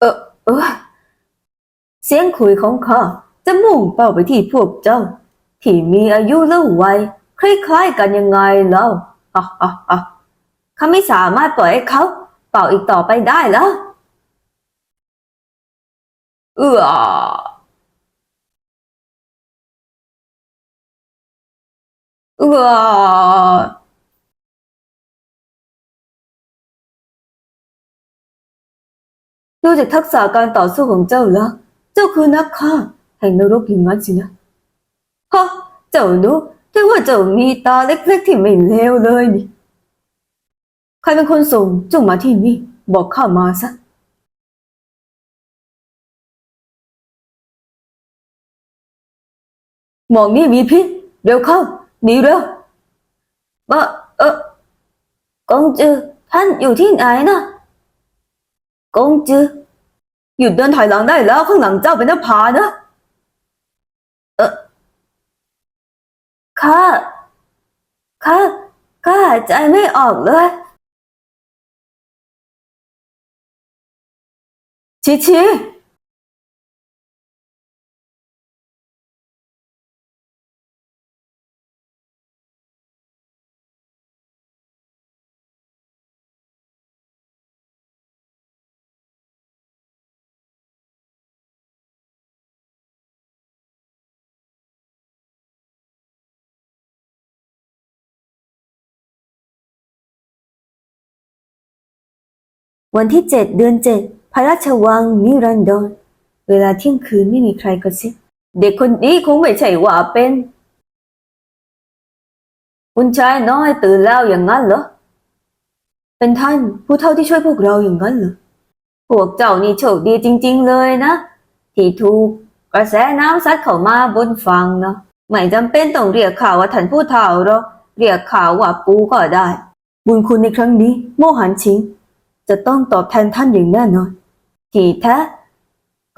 เออเออเสียงคุยของข้าจะมุ่งเป้าไปที่พวกเจ้า ที่มีอายุและวัยคล้ายๆกันยังไงเล่าอะอะอะข้าไม่สามารถปล่อยให้เขาเป่าอีกต่อไปได้แล้วเออเออ ดูจากทักษะการต่อสู้ของเจ้าแล้ว เจ้าคือนักฆ่า แห่งนรกอย่างนั้นสินะฮะเจ้านุถือว่าเจ้ามีตาเล็กๆที่ไม่เลวเลยนี่ ใครเป็นคนส่งเจ้ามาที่นี่ บอกข้ามาซะหมองนี่มีพิษเร็วเข้าหนีเร็วบะเออกงจือท่านอยู่ที่ไหนนะกงจือ หยุดเดินถอยหลังได้แล้วข้างหลังเจ้าเป็นหน้าผานะ เออข้าข้าข้าหายใจไม่ออกเลยชิชิ วันที่เจ็ดเดือนเจ็ดพระราชวังนิรันดรเวลาเที่ยงคืนไม่มีใครกระซิบเด็กคนนี้คงไม่ใช่ว่าเป็น คุณชายน้อยตื่นแล้วอย่างนั้นเหรอ เป็นท่านผู้เฒ่าที่ช่วยพวกเราอย่างนั้นเหรอ พวกเจ้านี่โชคดีจริง ๆ เลยนะ ที่ถูกกระแสน้ำซัดเข้ามาบนฝั่งนะไม่จำเป็นต้องเรียกข่าวว่าท่านผู้เฒ่าหรอกเรียกข่าวว่าปูก็ได้ บุญคุณในครั้งนี้ โมหันชิง จะต้องตอบแทนท่านอย่างแน่นอนที่แท้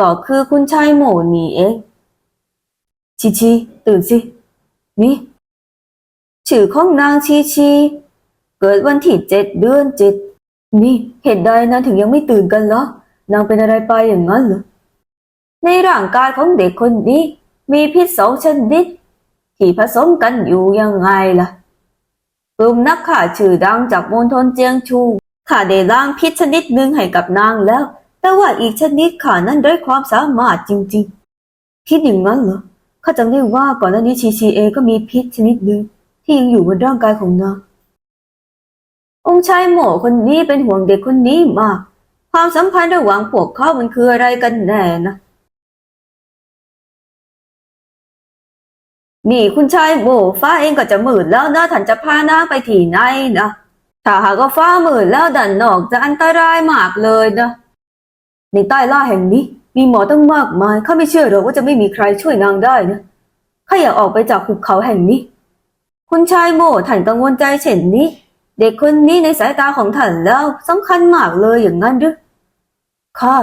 ก็คือคุณชายโหมนี่เอง ชีชีตื่นสิ นี่ชื่อของนางชีชี เกิดวันที่เจ็ดเดือนเจ็ดนี่เหตุใดนางถึงยังไม่ตื่นกันเหรอนางเป็นอะไรไปอย่างนั้นเหรอในร่างกายของเด็กคนนี้ มีพิษสองชนิดที่ผสมกันอยู่ยังไงล่ะกลุ่มนักข่าชื่อดังจากมณฑลเจียงชู ข้าได้ล้างพิษชนิดหนึ่งให้กับนางแล้ว แต่ว่าอีกชนิดข้านั้นได้ความสามารถจริง ๆ คิดอย่างนั้นเหรอข้าจำได้ว่าก่อนหน้านี้ชีชีเองก็มีพิษชนิดหนึ่งที่ยังอยู่บนร่างกายของนางองค์ชายหมอคนนี้เป็นห่วงเด็กคนนี้มาก ความสัมพันธ์ระหว่างพวกเขามันคืออะไรกันแน่นะนี่คุณชายโบฟ้าเองก็จะหมืดแล้วนะท่านจะพานางไปที่ไหนนะ ถ้าหากว่าฟ้ามืดแล้วดันนอกจะอันตรายมากเลยนะ ในใต้ล่าแห่งนี้ มีหมอตั้งมากมายข้าไม่เชื่อหรอกว่าจะไม่มีใครช่วยนางได้นะข้าอยากออกไปจากหุบเขาแห่งนี้ คุณชายโมท่านกังวลใจเช่นนี้ เด็กคนนี้ในสายตาของท่านแล้วสำคัญมากเลยอย่างนั้นหรือข้า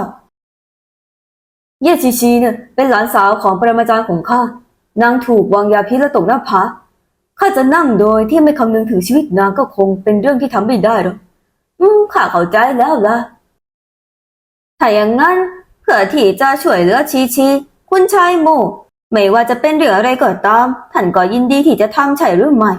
เย่ชีชีเนี่ยเป็นหลานสาวของปรมาจารย์ของข้านางถูกวางยาพิษและตกหน้าผา ข้าจะนั่งโดยที่ไม่คำนึงถึงชีวิตนางก็คงเป็นเรื่องที่ทำไม่ได้หรอกอืมข้าเข้าใจแล้วล่ะ ถ้าอย่างนั้นเพื่อที่จะช่วยเหลือชีชี คุณชายโมไม่ว่าจะเป็นเรื่องอะไรก็ตาม ท่านก็ยินดีที่จะทำใช่หรือไม่